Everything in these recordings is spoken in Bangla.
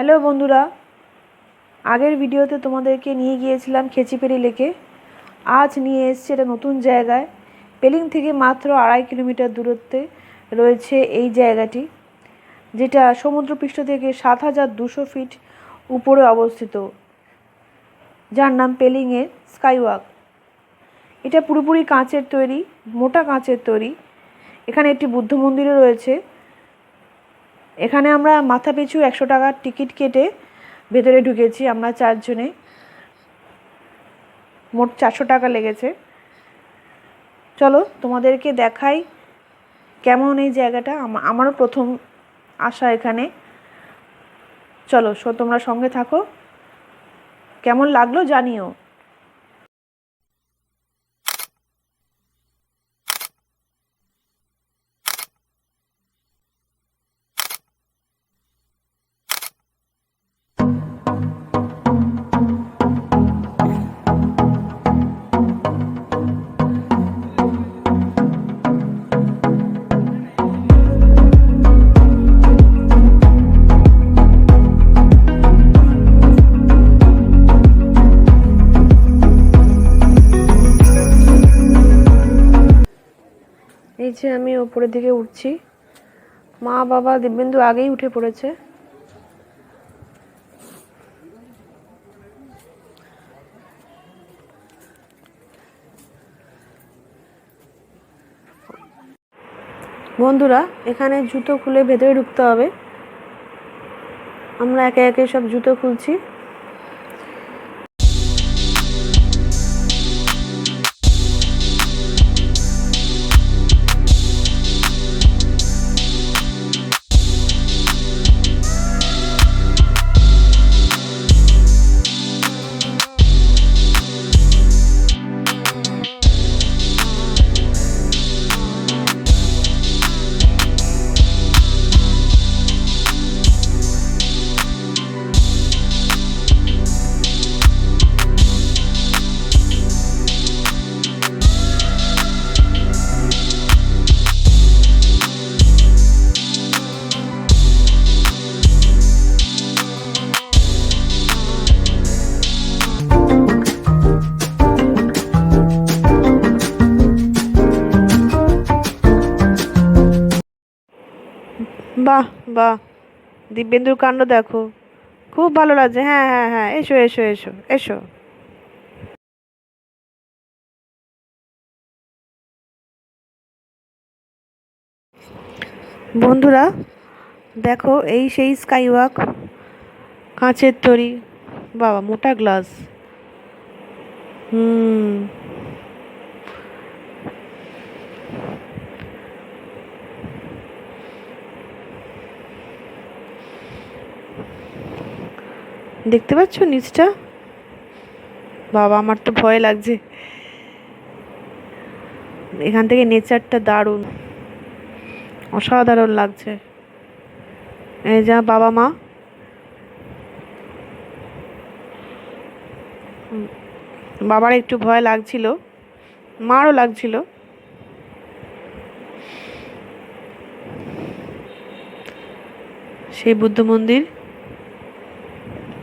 হ্যালো বন্ধুরা, আগের ভিডিওতে তোমাদেরকে নিয়ে গিয়েছিলাম খেচিপেরি লেকে। আজ নিয়ে এসছি এটা নতুন জায়গায়। পেলিং থেকে মাত্র আড়াই কিলোমিটার দূরত্বে রয়েছে এই জায়গাটি, যেটা সমুদ্রপৃষ্ঠ থেকে সাত হাজার দুশো ফিট উপরে অবস্থিত। যার নাম পেলিংয়ের স্কাইওয়াক। এটা পুরোপুরি কাঁচের তৈরি, মোটা কাঁচের তৈরি। এখানে একটি বুদ্ধ মন্দিরও রয়েছে। এখানে আমরা মাথা পিছু একশো টাকার টিকিট কেটে ভেতরে ঢুকেছি আমরা চারজনে। মোট চারশো টাকা লেগেছে। চলো তোমাদেরকে দেখাই কেমন এই জায়গাটা। আমারও প্রথম আসা এখানে। চলো তোমরা সঙ্গে থাকো। কেমন লাগল জানিও। যে আমি ওপরের দিকে উঠছি, মা বাবা দিব্যেন্দু আগেই উঠে পড়েছে। বন্ধুরা, এখানে জুতো খুলে ভেতরে ঢুকতে হবে। আমরা একে একে সব জুতো খুলছি। বাহ দিব্যেন্দুর কাণ্ড দেখো। খুব ভালো লাগছে। হ্যাঁ হ্যাঁ হ্যাঁ এসো এসো এসো এসো। বন্ধুরা, দেখো এই সেই স্কাইওয়াক, কাঁচের তৈরি, বাবা, মোটা গ্লাস। হুম। দেখতে পাচ্ছ নিচটা? বাবা, আমার তো ভয় লাগছে। এখান থেকে নেচারটা দারুণ। অসাধারণ লাগছে। এই যা, বাবা মা। বাবার একটু ভয় লাগছিল। মারও লাগছিল। সেই বুদ্ধ মন্দির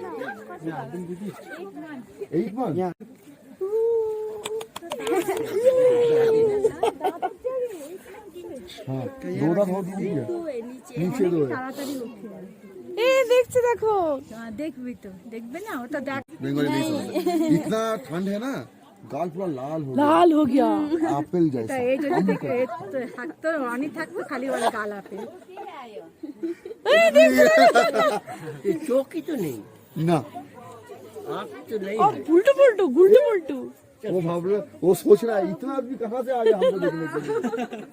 है एक बार हाँ दो दांत और दीजिए नीचे दो है এ দেখছে দেখো হ্যাঁ, দেখবি তো দেখবে না ওটা দেখ बंगाली नहीं समझ इतना ठंड है ना गाल पूरा लाल हो गया লাল হো গিয়া एप्पल जैसा এই জন্য থেকে এ তো থাকতো অনেক থাকতো খালি বলে গাল আপে चौकी तो नहीं ना आप ना उल्टू पुल्टू उल्टू पुल्टू वो भाव वो सोच रहा है इतना आदमी कहाँ से आ गया हमको देखने के लिए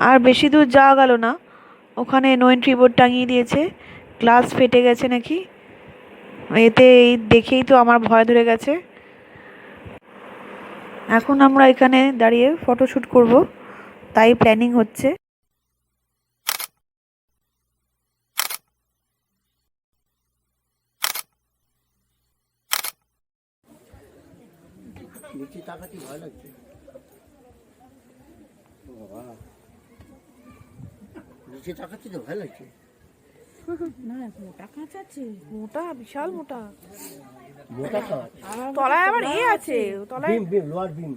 আর বেশি দূর যাওয়া গেল না। ওখানে নো এন্ট্রি বোর্ড টাঙিয়ে দিয়েছে। গ্লাস ফেটে গেছে নাকি? এতে এই দেখেই তো আমার ভয় ধরে গেছে। এখন আমরা এখানে দাঁড়িয়ে ফটোশ্যুট করব। তাই প্ল্যানিং হচ্ছে। ভয় লাগছে। নিচে তাকাচ্ছি তো ভালো লাগছে না মোটা কাঁচ আছে মোটা বিশাল মোটা। মোটা তলায় আবার এ আছে তলায় বিম বিম লোয়ার বিম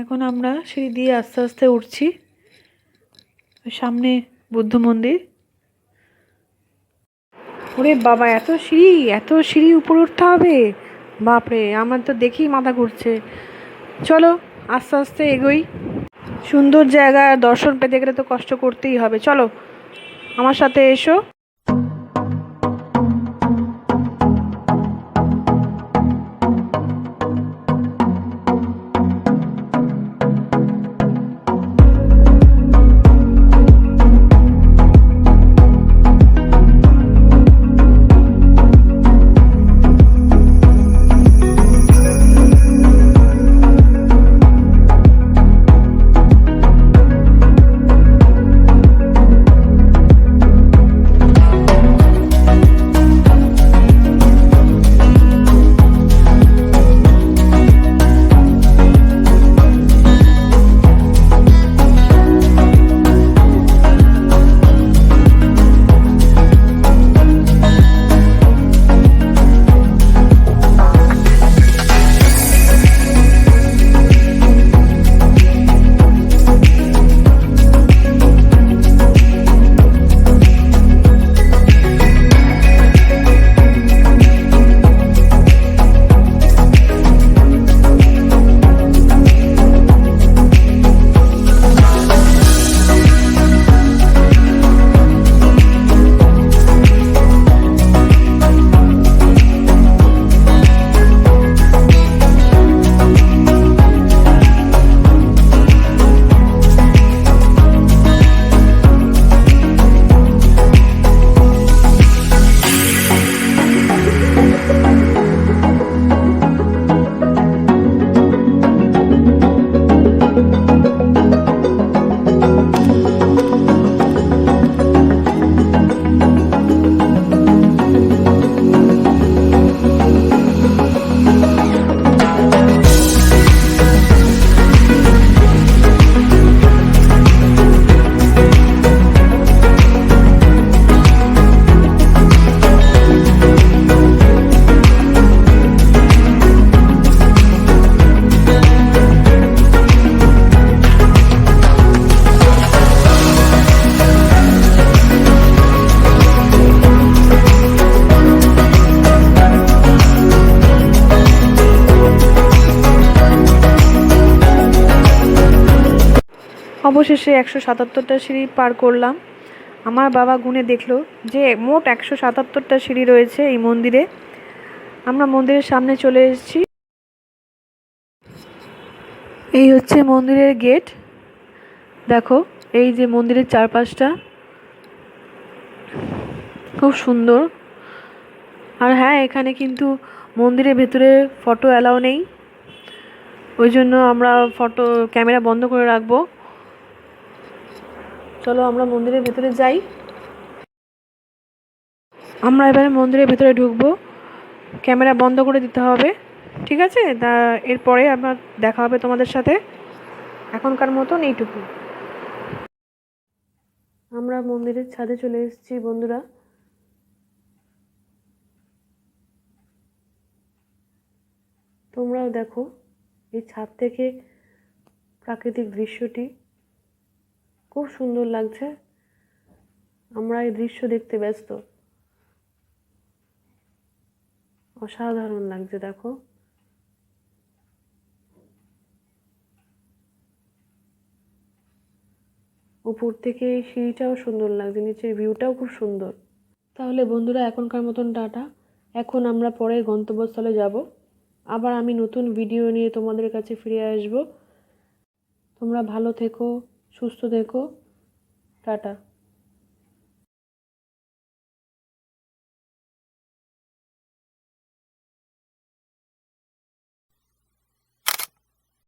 এখন আমরা সিঁড়ি দিয়ে আস্তে আস্তে উঠছি। সামনে বুদ্ধ মন্দির। ওরে বাবা, এত সিঁড়ি এত সিঁড়ি উপরে উঠতে হবে? বাপরে, আমার তো দেখেই মাথা ঘুরছে। চলো, আস্তে আস্তে এগোই। সুন্দর জায়গা, দর্শন পেতে গেলে তো কষ্ট করতেই হবে। চলো, আমার সাথে এসো। অবশেষে একশো সাতাত্তরটা সিঁড়ি পার করলাম। আমার বাবা গুনে দেখল যে মোট একশো সাতাত্তরটা সিঁড়ি রয়েছে এই মন্দিরে। আমরা মন্দিরের সামনে চলে এসেছি। এই হচ্ছে মন্দিরের গেট। দেখো, এই যে মন্দিরের চারপাশটা খুব সুন্দর। আর হ্যাঁ এখানে কিন্তু মন্দিরের ভেতরে ফটো অ্যালাও নেই। ওই জন্য আমরা ফটো ক্যামেরা বন্ধ করে রাখব। চলো আমরা মন্দিরের ভেতরে যাই। আমরা এবারে মন্দিরের ভেতরে ঢুকবো। ক্যামেরা বন্ধ করে দিতে হবে, ঠিক আছে? তা এরপরে আবার দেখা হবে তোমাদের সাথে। এখনকার মতন এইটুকু। আমরা মন্দিরের ছাদে চলে এসেছি বন্ধুরা। তোমরাও দেখো, এই ছাদ থেকে প্রাকৃতিক দৃশ্যটি। খুব সুন্দর লাগছে। আমরা এই দৃশ্য দেখতে ব্যস্ত। অসাধারণ লাগছে, দেখো। উপর থেকে এই সিঁড়িটাও সুন্দর লাগছে, নিচের ভিউটাও খুব সুন্দর। তাহলে বন্ধুরা, এখনকার মতন টাটা। এখন আমরা পরে গন্তব্যস্থলে যাব। আবার আমি নতুন ভিডিও নিয়ে তোমাদের কাছে ফিরে আসব। তোমরা ভালো থেকো। সুস্থ থেকো টাটা।